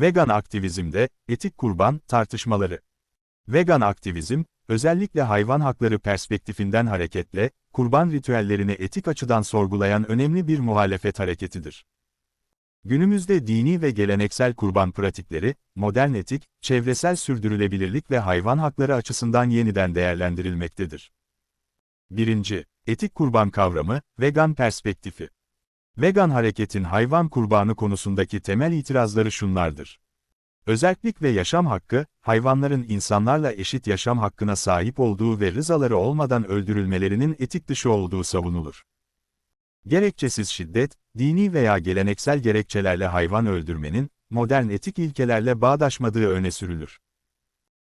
Vegan aktivizmde, etik kurban, tartışmaları. Vegan aktivizm, özellikle hayvan hakları perspektifinden hareketle, kurban ritüellerini etik açıdan sorgulayan önemli bir muhalefet hareketidir. Günümüzde dini ve geleneksel kurban pratikleri, modern etik, çevresel sürdürülebilirlik ve hayvan hakları açısından yeniden değerlendirilmektedir. 1. Etik kurban kavramı, vegan perspektifi. Vegan hareketin hayvan kurbanı konusundaki temel itirazları şunlardır. Özellik ve yaşam hakkı, hayvanların insanlarla eşit yaşam hakkına sahip olduğu ve rızaları olmadan öldürülmelerinin etik dışı olduğu savunulur. Gerekçesiz şiddet, dini veya geleneksel gerekçelerle hayvan öldürmenin, modern etik ilkelerle bağdaşmadığı öne sürülür.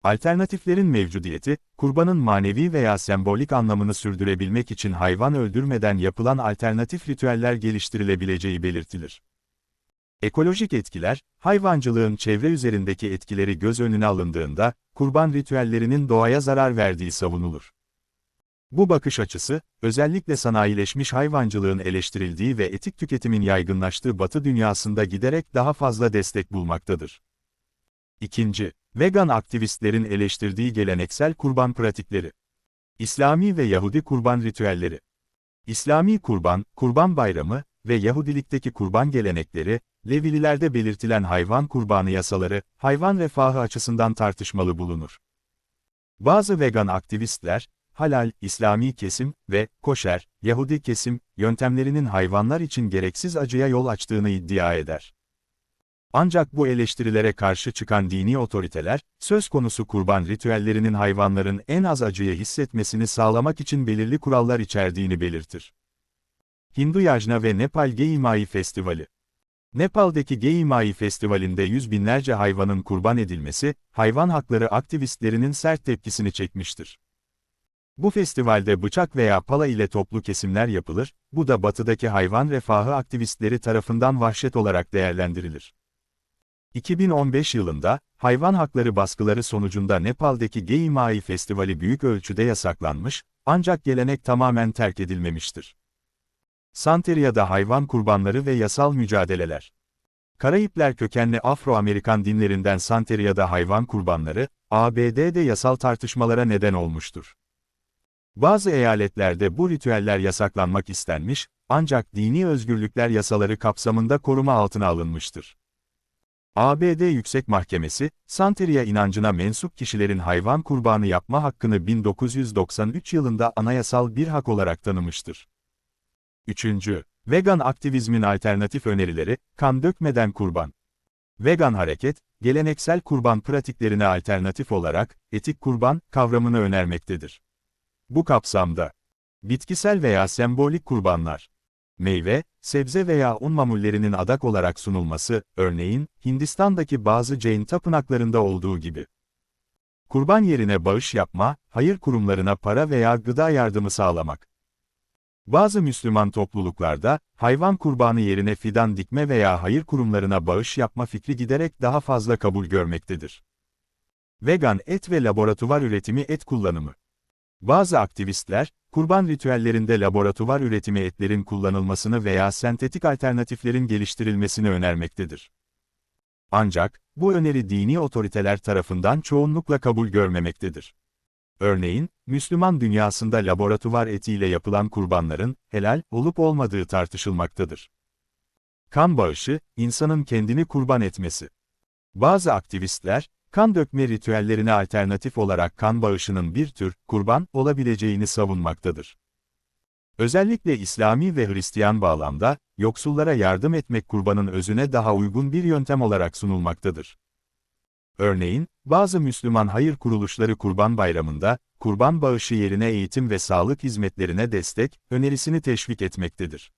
Alternatiflerin mevcudiyeti, kurbanın manevi veya sembolik anlamını sürdürebilmek için hayvan öldürmeden yapılan alternatif ritüeller geliştirilebileceği belirtilir. Ekolojik etkiler, hayvancılığın çevre üzerindeki etkileri göz önüne alındığında, kurban ritüellerinin doğaya zarar verdiği savunulur. Bu bakış açısı, özellikle sanayileşmiş hayvancılığın eleştirildiği ve etik tüketimin yaygınlaştığı Batı dünyasında giderek daha fazla destek bulmaktadır. İkinci, vegan aktivistlerin eleştirdiği geleneksel kurban pratikleri. İslami ve Yahudi kurban ritüelleri. İslami kurban, kurban bayramı ve Yahudilikteki kurban gelenekleri, Levililerde belirtilen hayvan kurbanı yasaları, hayvan refahı açısından tartışmalı bulunur. Bazı vegan aktivistler, halal, İslami kesim ve koşer, Yahudi kesim, yöntemlerinin hayvanlar için gereksiz acıya yol açtığını iddia eder. Ancak bu eleştirilere karşı çıkan dini otoriteler, söz konusu kurban ritüellerinin hayvanların en az acıyı hissetmesini sağlamak için belirli kurallar içerdiğini belirtir. Hindu Yajna ve Nepal Geimai Festivali Nepal'deki Geimai Festivali'nde yüz binlerce hayvanın kurban edilmesi, hayvan hakları aktivistlerinin sert tepkisini çekmiştir. Bu festivalde bıçak veya pala ile toplu kesimler yapılır, bu da batıdaki hayvan refahı aktivistleri tarafından vahşet olarak değerlendirilir. 2015 yılında, hayvan hakları baskıları sonucunda Nepal'deki Geimai Festivali büyük ölçüde yasaklanmış, ancak gelenek tamamen terk edilmemiştir. Santeria'da hayvan kurbanları ve yasal mücadeleler. Karayipler kökenli Afro-Amerikan dinlerinden Santeria'da hayvan kurbanları, ABD'de yasal tartışmalara neden olmuştur. Bazı eyaletlerde bu ritüeller yasaklanmak istenmiş, ancak dini özgürlükler yasaları kapsamında koruma altına alınmıştır. ABD Yüksek Mahkemesi, Santeria inancına mensup kişilerin hayvan kurbanı yapma hakkını 1993 yılında anayasal bir hak olarak tanımıştır. 3. Vegan aktivizmin alternatif önerileri, kan dökmeden kurban. Vegan hareket, geleneksel kurban pratiklerine alternatif olarak, etik kurban kavramını önermektedir. Bu kapsamda, bitkisel veya sembolik kurbanlar, meyve, sebze veya un mamullerinin adak olarak sunulması, örneğin, Hindistan'daki bazı Jain tapınaklarında olduğu gibi. Kurban yerine bağış yapma, hayır kurumlarına para veya gıda yardımı sağlamak. Bazı Müslüman topluluklarda, hayvan kurbanı yerine fidan dikme veya hayır kurumlarına bağış yapma fikri giderek daha fazla kabul görmektedir. Vegan et ve laboratuvar üretimi et kullanımı. Bazı aktivistler, kurban ritüellerinde laboratuvar üretimi etlerin kullanılmasını veya sentetik alternatiflerin geliştirilmesini önermektedir. Ancak, bu öneri dini otoriteler tarafından çoğunlukla kabul görmemektedir. Örneğin, Müslüman dünyasında laboratuvar etiyle yapılan kurbanların, helal olup olmadığı tartışılmaktadır. Kan bağışı, insanın kendini kurban etmesi. Bazı aktivistler, kan dökme ritüellerine alternatif olarak kan bağışının bir tür, kurban, olabileceğini savunmaktadır. Özellikle İslami ve Hristiyan bağlamda, yoksullara yardım etmek kurbanın özüne daha uygun bir yöntem olarak sunulmaktadır. Örneğin, bazı Müslüman hayır kuruluşları Kurban Bayramı'nda, kurban bağışı yerine eğitim ve sağlık hizmetlerine destek, önerisini teşvik etmektedir.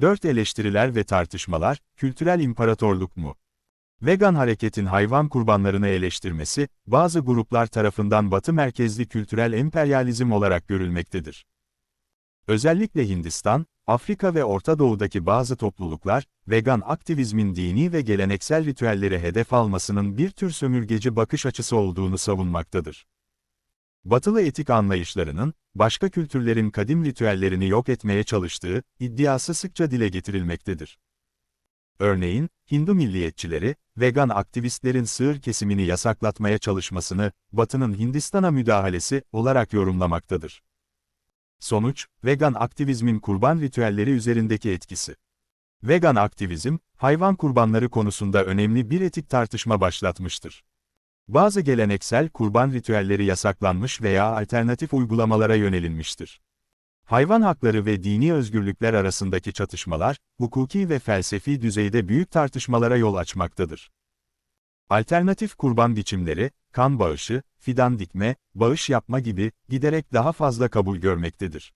4 eleştiriler ve tartışmalar, kültürel imparatorluk mu? Vegan hareketin hayvan kurbanlarını eleştirmesi, bazı gruplar tarafından Batı merkezli kültürel emperyalizm olarak görülmektedir. Özellikle Hindistan, Afrika ve Orta Doğu'daki bazı topluluklar, vegan aktivizmin dini ve geleneksel ritüelleri hedef almasının bir tür sömürgeci bakış açısı olduğunu savunmaktadır. Batılı etik anlayışlarının, başka kültürlerin kadim ritüellerini yok etmeye çalıştığı, iddiası sıkça dile getirilmektedir. Örneğin, Hindu milliyetçileri, vegan aktivistlerin sığır kesimini yasaklatmaya çalışmasını, Batı'nın Hindistan'a müdahalesi olarak yorumlamaktadır. Sonuç, vegan aktivizmin kurban ritüelleri üzerindeki etkisi. Vegan aktivizm, hayvan kurbanları konusunda önemli bir etik tartışma başlatmıştır. Bazı geleneksel kurban ritüelleri yasaklanmış veya alternatif uygulamalara yönelinmiştir. Hayvan hakları ve dini özgürlükler arasındaki çatışmalar, hukuki ve felsefi düzeyde büyük tartışmalara yol açmaktadır. Alternatif kurban biçimleri, kan bağışı, fidan dikme, bağış yapma gibi, giderek daha fazla kabul görmektedir.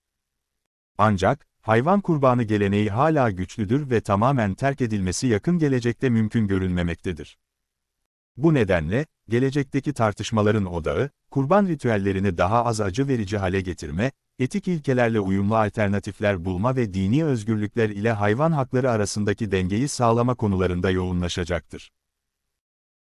Ancak, hayvan kurbanı geleneği hala güçlüdür ve tamamen terk edilmesi yakın gelecekte mümkün görünmemektedir. Bu nedenle, gelecekteki tartışmaların odağı, kurban ritüellerini daha az acı verici hale getirme, etik ilkelerle uyumlu alternatifler bulma ve dini özgürlükler ile hayvan hakları arasındaki dengeyi sağlama konularında yoğunlaşacaktır.